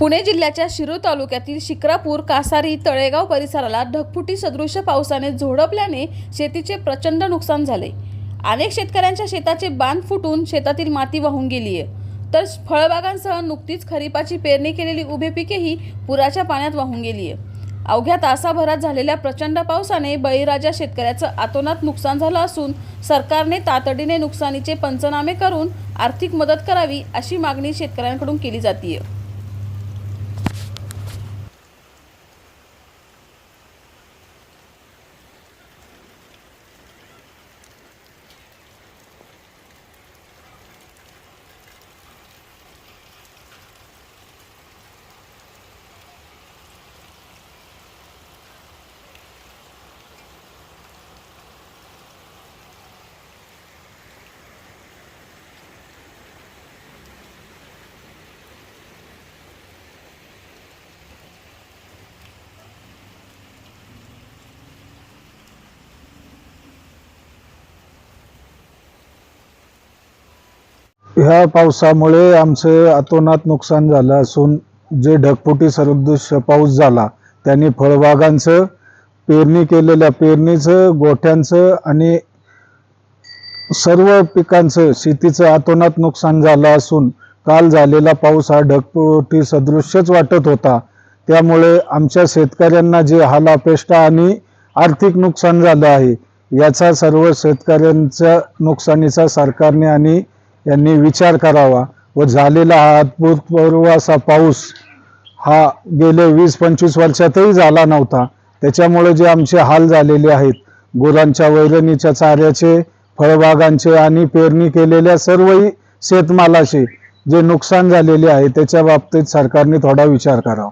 पुणे जिल्ह्याच्या शिरूर तालुक्यातील शिक्रापूर कासारी तळेगाव परिसराला ढगफुटी सदृश पावसाने झोडपल्याने शेतीचे प्रचंड नुकसान झाले. अनेक शेतकऱ्यांच्या शेताचे बांध फुटून शेतातील माती वाहून गेली आहे तर फळबागांसह नुकतीच खरीपाची पेरणी केलेली उभे पिकेही पुराच्या पाण्यात वाहून गेली आहे अवघ्या तासाभरात झालेल्या प्रचंड पावसाने बळीराजा शेतकऱ्याचं आतोनात नुकसान झालं असून सरकारने तातडीने नुकसानीचे पंचनामे करून आर्थिक मदत करावी अशी मागणी शेतकऱ्यांकडून केली जाते ह्या पावसामुळे आमचं अतोनात नुकसान झालं असून जे ढगफुटी सदृश पाऊस झाला त्यांनी फळबागांचं पेरणी केलेल्या पेरणीचं गोठ्यांचं आणि सर्व पिकांचं शेतीचं अतोनात नुकसान झालं असून काल झालेला पाऊस हा ढगफुटी सदृश्यच वाटत होता. त्यामुळे आमच्या शेतकऱ्यांना जे हालापेष्टा आणि आर्थिक नुकसान झालं आहे याचा सर्व शेतकऱ्यांच्या नुकसानीचा सरकारने आणि यांनी विचार करावा व झालेला हा अभूतपूर्व असा पाऊस हा गेले वीस पंचवीस वर्षातही झाला नव्हता. त्याच्यामुळे जे आमचे हाल झालेले आहेत गुरांच्या वैरणीच्या चाऱ्याचे फळबागांचे आणि पेरणी केलेल्या सर्वही शेतमालाचे जे नुकसान झालेले आहे त्याच्या बाबतीत सरकारने थोडा विचार करावा.